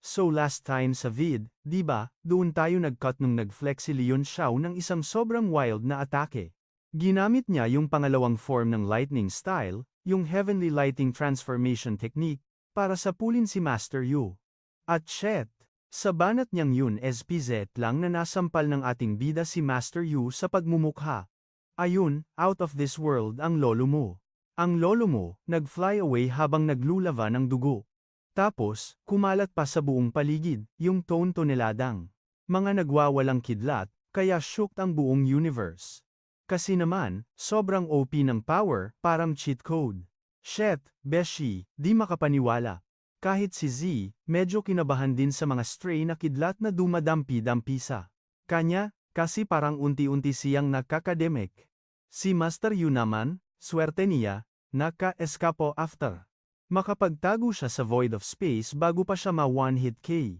So last time sa vid, di ba, doon tayo nag-cut nung nag-flex si Leon Xiao ng isang sobrang wild na atake. Ginamit niya yung pangalawang form ng lightning style, yung heavenly lighting transformation technique, para sapulin si Master Yu. At shit, sa banat niyang yun SPZ lang na nasampal ng ating bida si Master Yu sa pagmumukha. Ayun, out of this world ang lolo mo. Ang lolo mo, nag-fly away habang naglulava ng dugo. Tapos, kumalat pa sa buong paligid, yung tone toneladang. Mga nagwawalang kidlat, kaya shook ang buong universe. Kasi naman, sobrang OP ng power, parang cheat code. Shit, Beshi, di makapaniwala. Kahit si Z, medyo kinabahan din sa mga stray na kidlat na dumadampi-dampi sa kanya, kasi parang unti-unti siyang nakakademic. Si Master Yu naman, swerte niya, naka-eskapo after. Makapagtago siya sa void of space bago pa siya ma-one-hit K.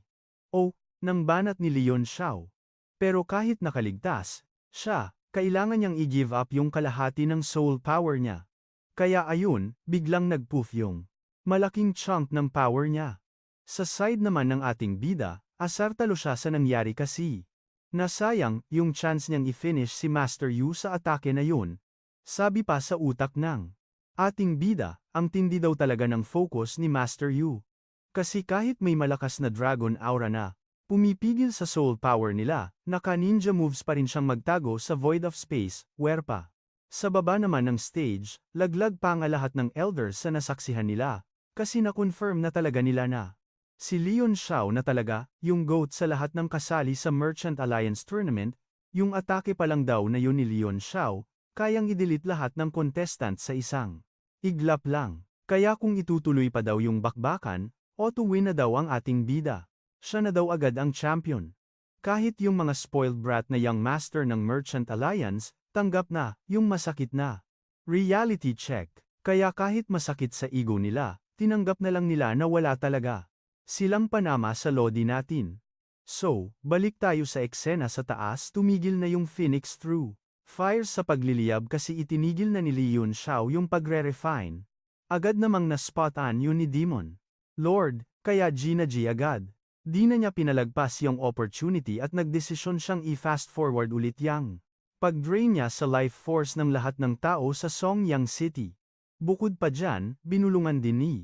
O, nang banat ni Leon Xiao. Pero kahit nakaligtas, siya, kailangan niyang i-give up yung kalahati ng soul power niya. Kaya ayun, biglang nag-poof yung malaking chunk ng power niya. Sa side naman ng ating bida, asar talo siya sa nangyari kasi. Nasayang, yung chance niyang i-finish si Master Yu sa atake na yun. Sabi pa sa utak ng ating bida, ang tindi daw talaga ng focus ni Master Yu. Kasi kahit may malakas na dragon aura na, pumipigil sa soul power nila, naka-ninja moves pa rin siyang magtago sa void of space, where pa. Sa baba naman ng stage, laglag pa ang lahat ng elders sa nasaksihan nila, kasi na-confirm na talaga nila na. Si Leon Xiao na talaga, yung GOAT sa lahat ng kasali sa Merchant Alliance Tournament, yung atake pa lang daw na yun ni Leon Xiao, kayang i-delete lahat ng contestant sa isang iglap lang. Kaya kung itutuloy pa daw yung bakbakan, auto win na daw ang ating bida. Siya na daw agad ang champion. Kahit yung mga spoiled brat na young master ng Merchant Alliance, tanggap na, yung masakit na. Reality check. Kaya kahit masakit sa ego nila, tinanggap na lang nila na wala talaga. Silang Panama sa Lodi natin. So, balik tayo sa eksena sa taas tumigil na yung Phoenix through. Fires sa pagliliyab kasi itinigil na ni Leon Xiao yung pagre-refine. Agad namang na-spot on yun ni Demon. Lord, kaya G na G agad. Di na niya pinalagpas yung opportunity at nagdesisyon siyang i-fast forward ulit yang. Pag-drain niya sa life force ng lahat ng tao sa Songyang City. Bukod pa dyan, binulungan din ni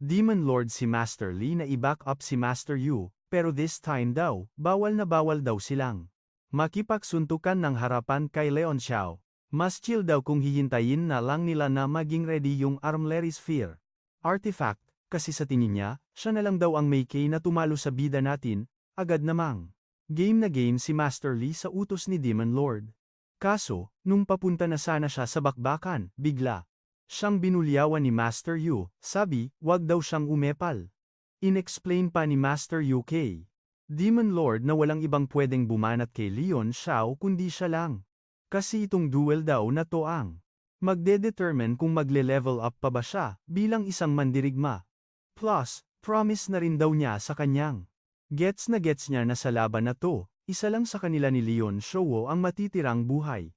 Demon Lord si Master Lee na i-back up si Master Yu, pero this time daw, bawal na bawal daw silang. Makipagsuntukan ng harapan kay Leon Xiao. Mas chill daw kung hihintayin na lang nila na maging ready yung Armlery Sphere. Artifact, kasi sa tingin niya, siya na lang daw ang may kay na tumalo sa bida natin, agad namang. Game na game si Master Lee sa utos ni Demon Lord. Kaso, nung papunta na sana siya sa bakbakan, bigla, Siyang binulyawan ni Master Yu, sabi, wag daw siyang umepal. Inexplain pa ni Master kay Demon Lord na walang ibang pwedeng bumanat kay Leon Xiao kundi siya lang. Kasi itong duel daw na to ang magde-determine kung magle-level up pa ba siya bilang isang mandirigma. Plus, promise na rin daw niya sa kanyang. Gets na gets niya na sa laban na to, isa lang sa kanila ni Leon Shouwo ang matitirang buhay.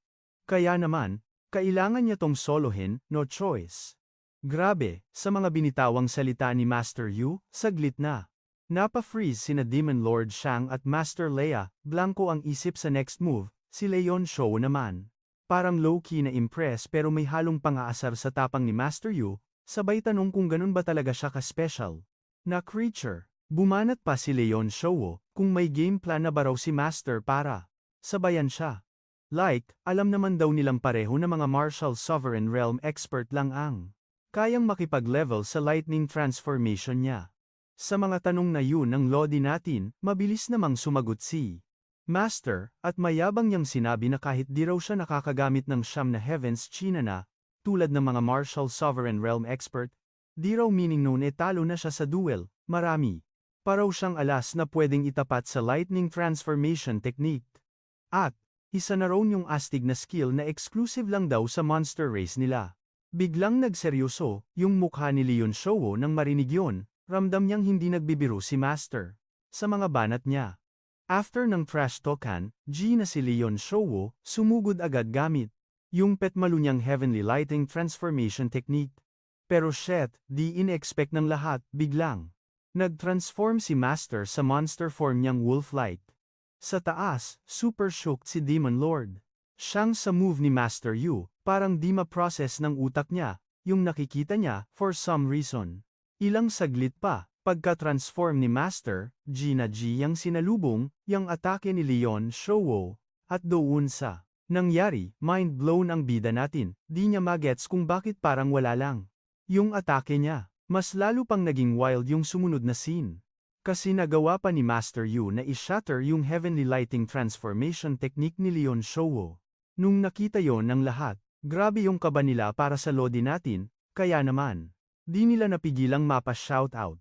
Kaya naman, kailangan niya tong solohin, no choice. Grabe, sa mga binitawang salita ni Master Yu, saglit na. Napa-freeze sina Demon Lord Shang at Master Leia, blanco ang isip sa next move, si Leon Shou naman. Parang low-key na impress pero may halong pang-aasar sa tapang ni Master Yu, sabay tanong kung ganun ba talaga siya ka-special. Na creature, bumanat pa si Leon Shou kung may game plan na ba raw si Master para sabayan siya. Like, alam naman daw nilang pareho na mga martial sovereign realm expert lang ang kayang makipag-level sa lightning transformation niya. Sa mga tanong na yun ng Lodi natin, mabilis namang sumagot si Master, at mayabang niyang sinabi na kahit di raw siya nakakagamit ng siyam na heavens China na, tulad ng mga martial sovereign realm expert, di raw meaning noon e talo na siya sa duel, marami. Paraw siyang alas na pwedeng itapat sa lightning transformation technique. At, isa na raw yung astig na skill na exclusive lang daw sa monster race nila. Biglang nagseryoso, yung mukha ni Leon Shouwo nang marinig yon, ramdam niyang hindi nagbibiro si Master. Sa mga banat niya. After ng trash talkan, G na si Leon Shouwo, sumugod agad gamit. Yung petmalu niyang heavenly lighting transformation technique. Pero shit, di in-expect ng lahat, biglang. Nag-transform si Master sa monster form niyang wolf-like. Sa taas, super shocked si Demon Lord. Siyang sa move ni Master Yu, parang di ma-process ng utak niya, yung nakikita niya, for some reason. Ilang saglit pa, pagka-transform ni Master, G na G yang sinalubong, yung atake ni Leon Shouwo, at doon sa nangyari, mind blown ang bida natin, di niya magets kung bakit parang wala lang. Yung atake niya, mas lalo pang naging wild yung sumunod na scene. Kasi nagawa pa ni Master Yu na i-shatter yung heavenly lighting transformation technique ni Leon Shouwo. Nung nakita yon ng lahat, grabe yung kaba nila para sa Lodi natin, kaya naman, di nila napigilang mapa-shoutout.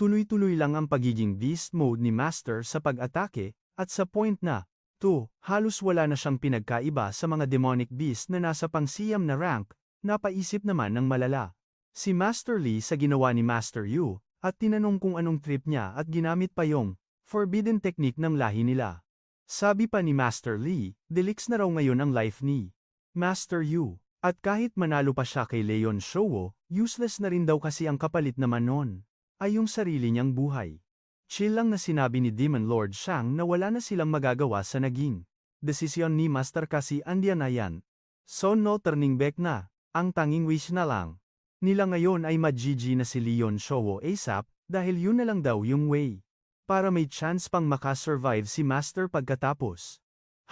Tuloy-tuloy lang ang pagiging beast mode ni Master sa pag-atake, at sa point na, to, halos wala na siyang pinagkaiba sa mga demonic beast na nasa pangsiyam na rank, napaisip naman ng malala. Si Master Lee sa ginawa ni Master Yu, at tinanong kung anong trip niya at ginamit pa yung forbidden technique ng lahi nila. Sabi pa ni Master Lee, delix na raw ngayon ang life ni Master Yu. At kahit manalo pa siya kay Leon Shouwo, useless na rin daw kasi ang kapalit naman nun. Ay yung sarili niyang buhay. Chill lang na sinabi ni Demon Lord Shang na wala na silang magagawa sa naging desisyon ni Master kasi andiyan na yan. So no turning back na, ang tanging wish na lang. Nila ngayon ay majiji na si Leon Shouwo ASAP, dahil yun na lang daw yung way. Para may chance pang makasurvive si Master pagkatapos.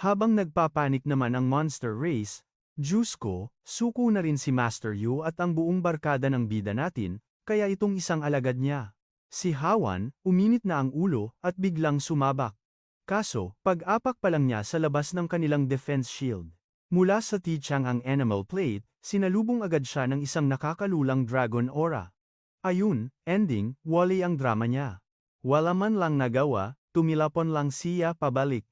Habang nagpapanik naman ang monster race, Diyos ko, suko na rin si Master Yu at ang buong barkada ng bida natin, kaya itong isang alagad niya. Si Hawan, uminit na ang ulo at biglang sumabak. Kaso, pag-apak pa lang niya sa labas ng kanilang defense shield. Mula sa Tichang ang animal plate, sinalubong agad siya ng isang nakakalulang dragon aura. Ayun, ending, wali ang drama niya. Wala man lang nagawa, tumilapon lang siya pabalik.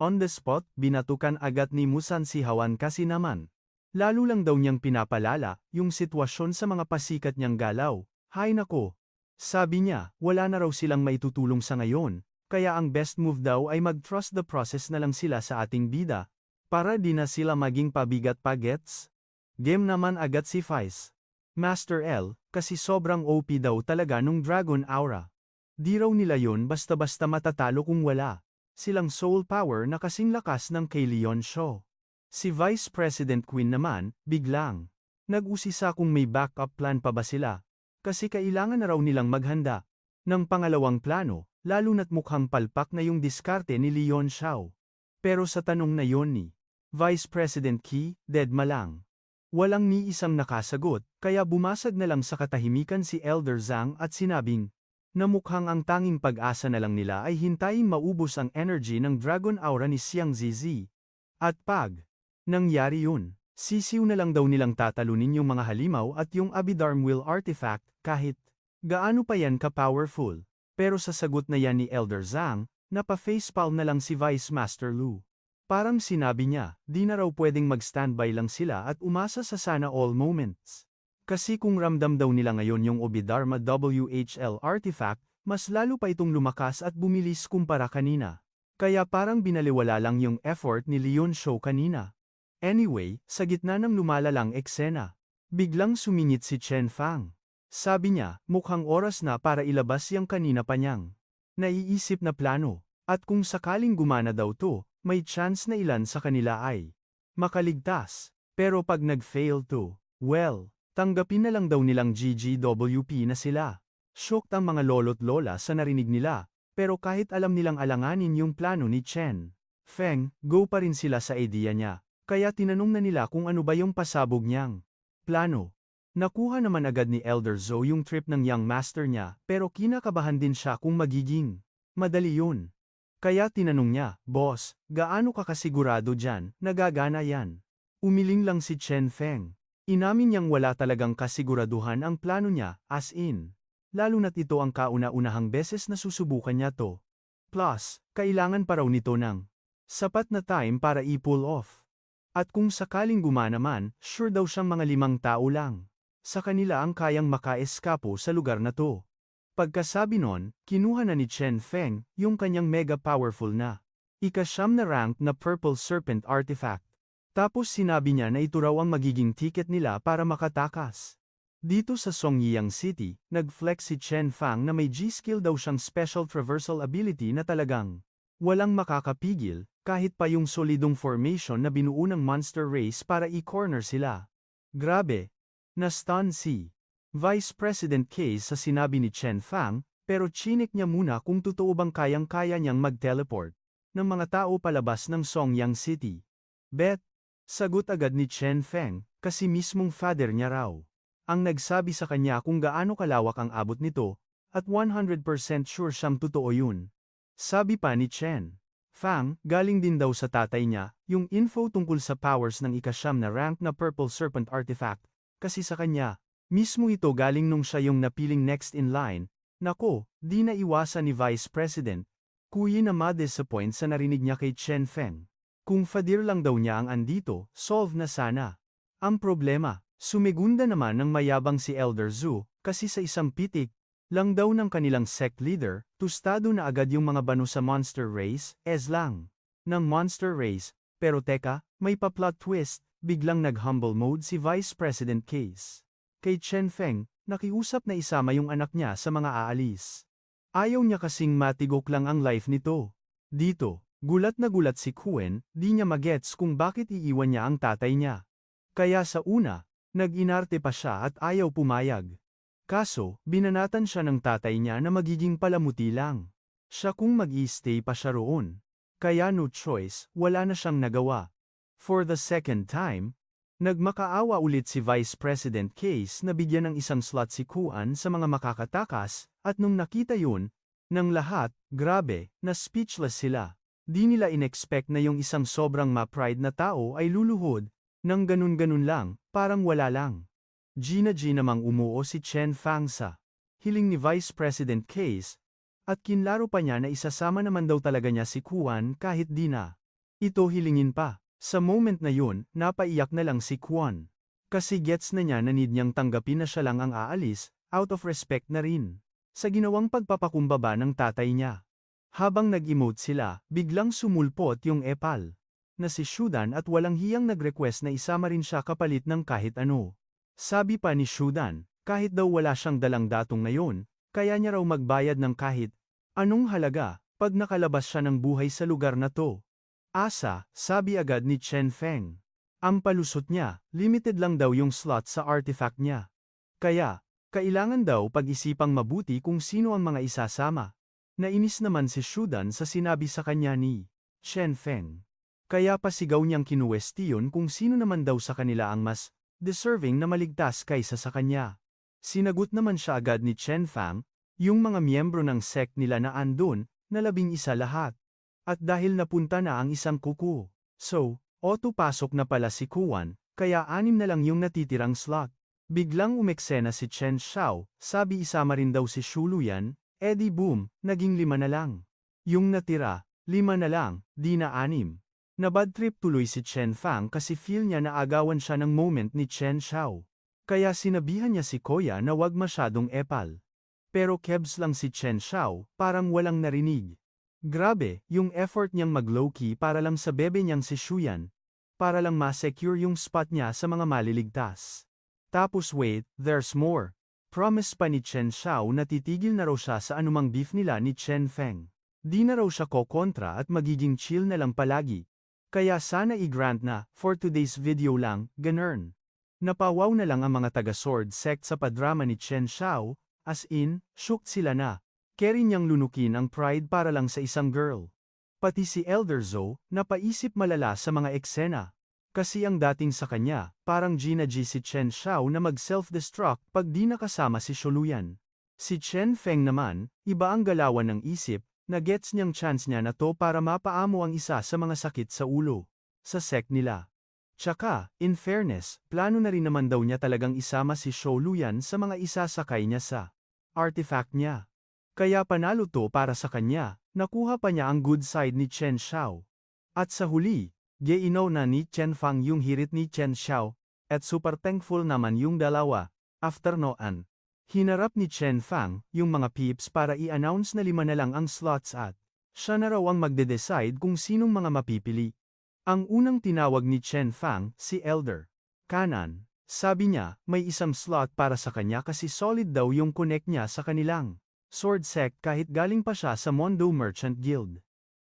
On the spot, binatukan agad ni Musan si Hawan kasi naman. Lalo lang daw niyang pinapalala, yung sitwasyon sa mga pasikat niyang galaw. Hay nako. Sabi niya, wala na raw silang maitutulong sa ngayon, kaya ang best move daw ay mag-trust the process na lang sila sa ating bida, para di na sila maging pabigat pa gets? Game naman agad si Vice. Master L, kasi sobrang OP daw talaga nung Dragon Aura. Di raw nila yon basta-basta matatalo kung wala. Silang soul power na kasing lakas ng kay Leon Shaw. Si Vice President Queen naman, biglang. Nag-usisa kung may backup plan pa ba sila. Kasi kailangan na raw nilang maghanda. Ng pangalawang plano, lalo na't mukhang palpak na yung diskarte ni Leon Shaw. Pero sa tanong na yon ni Vice President Key, dead malang. Walang ni isang nakasagot, kaya bumasag na lang sa katahimikan si Elder Zhang at sinabing, na mukhang ang tanging pag-asa na lang nila ay hintayin maubos ang energy ng Dragon Aura ni Xiang Zizi. At pag nangyari yun, sisiw na lang daw nilang tatalunin yung mga halimaw at yung Abidarm Will Artifact, kahit gaano pa yan ka-powerful. Pero sa sagot na yan ni Elder Zhang, napa-facepalm na lang si Vice Master Lu. Parang sinabi niya, di na raw pwedeng mag-standby lang sila at umasa sa sana all moments. Kasi kung ramdam daw nila ngayon yung Obidharma WHL artifact, mas lalo pa itong lumakas at bumilis kumpara kanina. Kaya parang binaliwala lang yung effort ni Leon Show kanina. Anyway, sa gitna ng lumalalang eksena, biglang sumingit si Chen Fang. Sabi niya, mukhang oras na para ilabas yung kanina pa niyang naiisip na plano. At kung sakaling gumana daw to, may chance na ilan sa kanila ay makaligtas. Pero pag nag-fail to, well, tanggapin na lang daw nilang GGWP na sila. Shocked ang mga lolo't lola sa narinig nila, pero kahit alam nilang alanganin yung plano ni Chen, Feng, go pa rin sila sa idea niya, kaya tinanong na nila kung ano ba yung pasabog niyang plano. Nakuha naman agad ni Elder Zo yung trip ng young master niya, pero kinakabahan din siya kung magiging madali yun. Kaya tinanong niya, Boss, gaano ka kasigurado dyan, nagagana yan? Umiling lang si Chen Feng. Inamin niyang wala talagang kasiguraduhan ang plano niya, as in. Lalo na't ito ang kauna-unahang beses na susubukan niya to. Plus, kailangan pa raw nito ng sapat na time para i-pull off. At kung sakaling gumana man, sure daw siyang mga limang tao lang. Sa kanila ang kayang makaeskapo sa lugar na to. Pagkasabi nun, kinuha na ni Chen Feng yung kanyang mega powerful na ikasyam na rank na Purple Serpent Artifact. Tapos sinabi niya na ito raw ang magiging ticket nila para makatakas. Dito sa Songyang City, nag-flex si Chen Fang na may G-skill daw siyang special traversal ability na talagang walang makakapigil, kahit pa yung solidong formation na binuo ng monster race para i-corner sila. Grabe! Na-stun si Vice President Case sa sinabi ni Chen Fang, pero chinik niya muna kung totoo bang kayang-kaya niyang mag-teleport ng mga tao palabas ng Songyang City. Bet! Sagot agad ni Chen Feng, kasi mismong father niya raw ang nagsabi sa kanya kung gaano kalawak ang abot nito, at 100% sure siyang totoo yun. Sabi pa ni Chen. Fang, galing din daw sa tatay niya, yung info tungkol sa powers ng ikasyam na rank na Purple Serpent Artifact, kasi sa kanya, mismo ito galing nung siya yung napiling next in line, nako, di na iwasan ni Vice President, kuyi na ma-disappoint sa narinig niya kay Chen Feng. Kung fadir lang daw niya ang andito, solve na sana. Ang problema, Sumigunda naman ng mayabang si Elder Zhu, kasi sa isang pitik, lang daw ng kanilang sect leader, tustado na agad yung mga bano sa monster race, es lang. Ng monster race, pero teka, may pa-plot twist, biglang nag-humble mode si Vice President Case. Kay Chen Feng, nakiusap na isama yung anak niya sa mga aalis. Ayaw niya kasing matigok lang ang life nito. Dito, gulat na gulat si Kuen, di niya magets kung bakit iiwan niya ang tatay niya. Kaya sa una, Nag-inarte pa siya at ayaw pumayag. Kaso, binanatan siya ng tatay niya na magiging palamuti lang. Siya kung mag-i-stay pa siya roon. Kaya no choice, wala na siyang nagawa. For the second time, nagmakaawa ulit si Vice President Case na bigyan ng isang slot si Kuan sa mga makakatakas, at nung nakita yun, ng lahat, grabe, na speechless sila. Di nila inexpect na yung isang sobrang ma-pride na tao ay luluhod, nang ganun-ganun lang, parang wala lang. Gina G namang umuo si Chen Fang sa hiling ni Vice President Case, at kinlaro pa niya na isasama naman daw talaga niya si Kuan kahit di na. Ito hilingin pa. Sa moment na yun, napaiyak na lang si Kuan. Kasi gets na niya na need niyang tanggapin na siya lang ang aalis, out of respect na rin. Sa ginawang pagpapakumbaba ng tatay niya. Habang nag-emote sila, biglang sumulpot yung epal na si Shudan at walang hiyang nag-request na isama rin siya kapalit ng kahit ano. Sabi pa ni Shudan, kahit daw wala siyang dalang datong ngayon, kaya niya raw magbayad ng kahit anong halaga, pag nakalabas siya ng buhay sa lugar na to. Asa, sabi agad ni Chen Feng. Ang palusot niya, limited lang daw yung slot sa artifact niya. Kaya, kailangan daw pag-isipang mabuti kung sino ang mga isasama. Nainis naman si Shudan sa sinabi sa kanya ni Chen Feng. Kaya pasigaw niyang kinuwestiyon kung sino naman daw sa kanila ang mas deserving na maligtas kaysa sa kanya. Sinagot naman siya agad ni Chen Fang, yung mga miyembro ng sect nila na andun, na labing isa lahat. At dahil napunta na ang isang kuku. So, auto pasok na pala si Kuan, kaya anim na lang yung natitirang slot. Biglang umeksena si Chen Xiao, sabi isama rin daw si Shuluyan, edi boom, naging lima na lang. Yung natira, lima na lang, di na anim. Nabad trip tuloy si Chen Fang kasi feel niya na agawan siya ng moment ni Chen Xiao. Kaya sinabihan niya si Koya na wag masyadong epal. Pero kebs lang si Chen Xiao, parang walang narinig. Grabe, yung effort niyang mag-low-key para lang sa bebe niyang si Shuyan. Para lang ma-secure yung spot niya sa mga maliligtas. Tapos wait, there's more. Promise pa ni Chen Xiao na titigil na raw siya sa anumang beef nila ni Chen Feng. Di na raw siya kokontra at magiging chill na lang palagi. Kaya sana i-grant na, for today's video lang, ganern. Napawaw na lang ang mga taga-sword sect sa padrama ni Chen Xiao, as in, shook sila na. Carry niyang lunukin ang pride para lang sa isang girl. Pati si Elder Zo, napaisip malala sa mga eksena. Kasi ang dating sa kanya, parang Gina G si Chen Xiao na mag-self-destruct pag di nakasama si Sholuyan. Si Chen Feng naman, iba ang galawan ng isip, Nagets niyang chance niya na to para mapaamo ang isa sa mga sakit sa ulo. Sa sect nila. Tsaka, in fairness, plano na rin naman daw niya talagang isama si Shou Luyan sa mga isasakay niya sa artifact niya. Kaya panalo to para sa kanya, nakuha pa niya ang good side ni Chen Xiao. At sa huli, geinaw na ni Chen Fang yung hirit ni Chen Xiao, at super thankful naman yung dalawa, after noan. Hinarap ni Chen Fang, yung mga peeps para i-announce na lima na lang ang slots at siya na raw ang magde-decide kung sinong mga mapipili. Ang unang tinawag ni Chen Fang, si Elder. Kanan. Sabi niya, may isang slot para sa kanya kasi solid daw yung connect niya sa kanilang sword sect kahit galing pa siya sa Mondo Merchant Guild.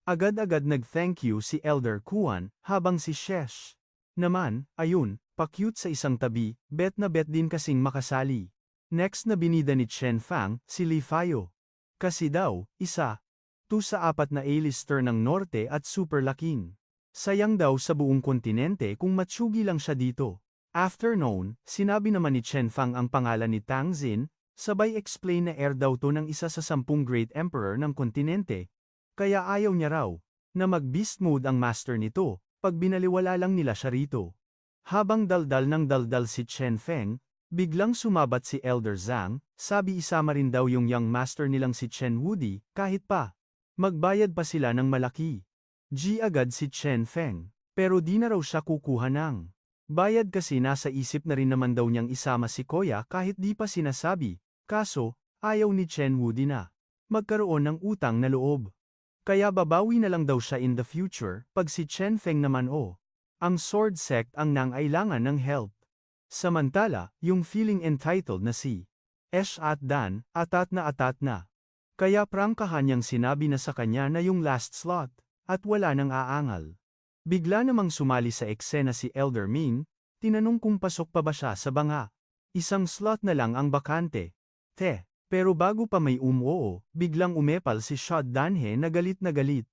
Agad-agad nag-thank you si Elder Kuan, habang si Shesh. Naman, ayun, pa-cute sa isang tabi, bet na bet din kasing makasali. Next na binida ni Chen Fang, si Li Fayo. Kasi daw, isa, tu sa apat na A-lister ng Norte at super laking. Sayang daw sa buong kontinente kung matsugi lang siya dito. After noon, sinabi naman ni Chen Fang ang pangalan ni Tang Xin, sabay explain na heir daw to ng isa sa sampung great emperor ng kontinente. Kaya ayaw niya raw, na mag-beast mode ang master nito, pag binaliwala lang nila siya rito. Habang daldal ng daldal si Chen Feng, biglang sumabat si Elder Zhang, sabi isama rin daw yung young master nilang si Chen Wudi, kahit pa. Magbayad pa sila ng malaki. G agad si Chen Feng, pero di na raw siya kukuha ng. Bayad kasi nasa isip na rin naman daw niyang isama si Koya kahit di pa sinasabi, kaso, ayaw ni Chen Wudi na. Magkaroon ng utang na loob. Kaya babawi na lang daw siya in the future, pag si Chen Feng naman o. Ang sword sect ang nangailangan ng help. Samantala, yung feeling entitled na si Esh at Dan, atat na atat na. Kaya prangkahan niyang sinabi na sa kanya na yung last slot, at wala nang aangal. Bigla namang sumali sa eksena si Elder Ming, tinanong kung pasok pa ba siya sa banga. Isang slot na lang ang bakante. Te, pero bago pa may umuoo, biglang umepal si Shad Danhe na galit na galit.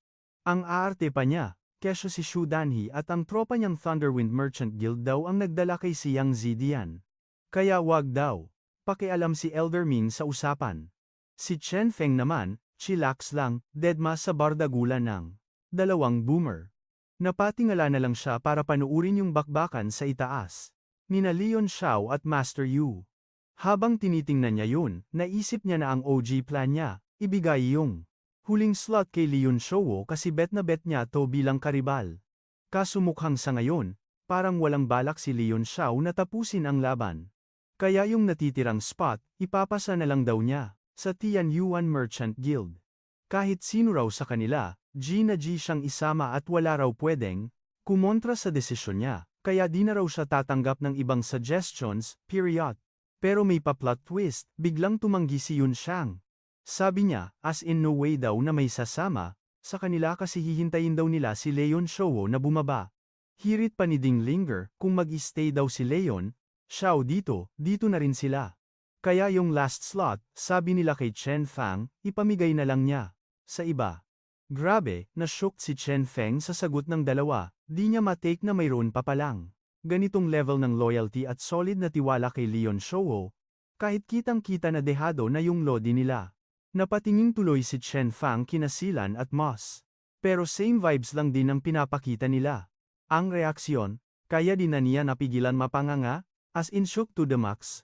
Ang aarte pa niya, kesyo si Shu Danhe at ang tropa niyang Thunderwind Merchant Guild daw ang nagdala kay siyang Zidian. Kaya wag daw. Pakialam si Elder Ming sa usapan. Si Chen Feng naman, chillax lang, deadma sa bardagulan ng dalawang boomer. Napatingala na lang siya para panuurin yung bakbakan sa itaas. Nina Leon Xiao at Master Yu. Habang tinitingnan niya yun, naisip niya na ang OG plan niya, ibigay yung huling slot kay Leon Xiao kasi bet na bet niya to bilang karibal. Kaso mukhang sa ngayon, parang walang balak si Leon Xiao na tapusin ang laban. Kaya yung natitirang spot, ipapasa na lang daw niya, sa Tian Yuan Merchant Guild. Kahit sino raw sa kanila, G na G siyang isama at wala raw pwedeng, kumontra sa desisyon niya, kaya di na raw siya tatanggap ng ibang suggestions, period. Pero may pa-plot twist, biglang tumanggi si Yun Shang. Sabi niya, as in no way daw na may sasama, sa kanila kasi hihintayin daw nila si Leon Shouwo na bumaba. Hirit pa ni Ding Linger, kung mag-stay daw si Leon, Xiao dito, dito na rin sila. Kaya yung last slot, sabi nila kay Chen Fang, ipamigay na lang niya. Sa iba. Grabe, na-shock si Chen Feng sa sagot ng dalawa, di niya matake na mayroon pa palang. Ganitong level ng loyalty at solid na tiwala kay Leon Shouwo, kahit kitang-kita na dehado na yung lodi nila. Napatingin tuloy si Chen Fang kinasilan at Moss. Pero same vibes lang din ang pinapakita nila. Ang reaksyon, kaya din na niya napigilan mapanganga, as in shook to the max,